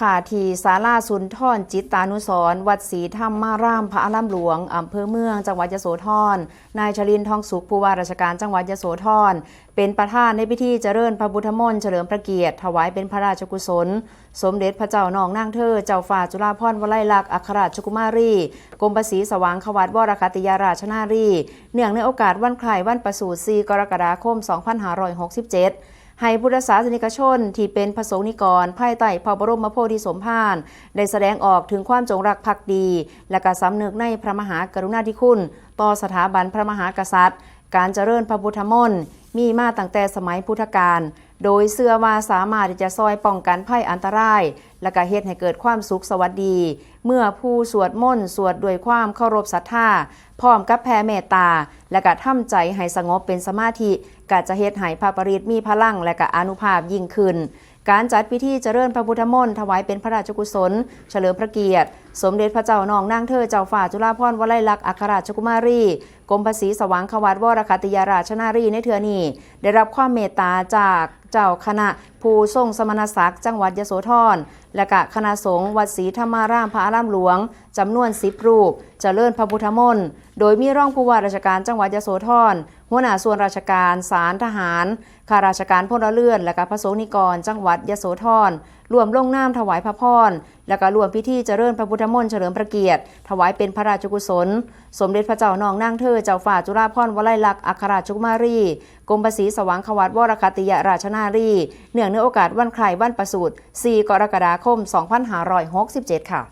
ค่ะที่ศาลาสุนทรจิตตานุสร์วัดศรีธรรมารามพระอารามหลวงอำเภอเมืองจังหวัดยโสธรนายชลินทองสุขผู้ว่าราชการจังหวัดยโสธรเป็นประธานในพิธีเจริญพระพุทธมนต์เฉลิมพระเกียรติถวายเป็นพระราชกุศล สมเด็จพระเจ้านองนางเธอเจ้าฝ่าจุฬาภรณ์วลัยลักษณ์อัครราชกุมารีกรมประสีสว่างขวัตวรคติยาราชนารี เนื่องในโอกาสวันคล้ายวันประสูติ4กรกฎาคม 2567 ให้พุทธศาสนิกชนที่เป็นพระสงฆ์นิกรภายใต้พระบรมโพธิสมภารได้แสดงออกถึงความจงรักภักดี และการสำนึกในพระมหากรุณาธิคุณ ต่อสถาบันพระมหากษัตริย์ การเจริญพระพุทธมนต์มีมาตั้งแต่สมัยพุทธกาล โดยเสื่อว่าสามารถที่จะซอยป้องกันภัยอันตราย และก็เฮ็ดให้เกิดความสุขสวัสดี เมื่อผู้สวดมนต์สวดด้วยความเคารพศรัทธาพร้อมกับแผ่เมตตา และก็ทำใจให้สงบเป็นสมาธิก็จะเฮ็ดให้พระปริตมีพลังและก็อนุภาพยิ่งขึ้น การจัดพิธีเจริญพระพุทธมนต์ถวายเป็นพระราชกุศล เฉลิมพระเกียรติ สมเด็จพระเจ้านองนางเธอเจ้าฝ่าจุฬาภรณ์วลัยลักษณ์อัครราชกุมารีกรมภาษีสว่างขวัตวรคติยาราชนารีในเทือนี้ได้รับความเมตตาจาก เจ้าคณะผู้ทรงสมณศักดิ์จังหวัดยโสธร และกะคณะสงฆ์วัดศรีธรรมารามพระอารามหลวง จำนวนสิบรูปเจริญพระพุทธมนต์ โดยมีรองผู้ว่าราชการจังหวัดยโสธร หัวหน้าส่วนราชการศาลทหารข้าราชการพลเรือน และก็พระสงฆ์นิกร จังหวัดยโสธรรวมลงนามถวายพระพรและก็รวมพิธีเจริญพระพุทธมนต์เฉลิมพระเกียรติ ถวายเป็นพระราชกุศล สมเด็จพระเจ้านองนางเธอเจ้าฝ่าจุฬาภรณ์วลัยลักษณ์อัครราชกุมารีกรมภาษีสว่างขวัตวรคติยราชนารี เนื่องในโอกาสวันคล้ายวันประสูติ4กรกฎาคม 2567 ค่ะ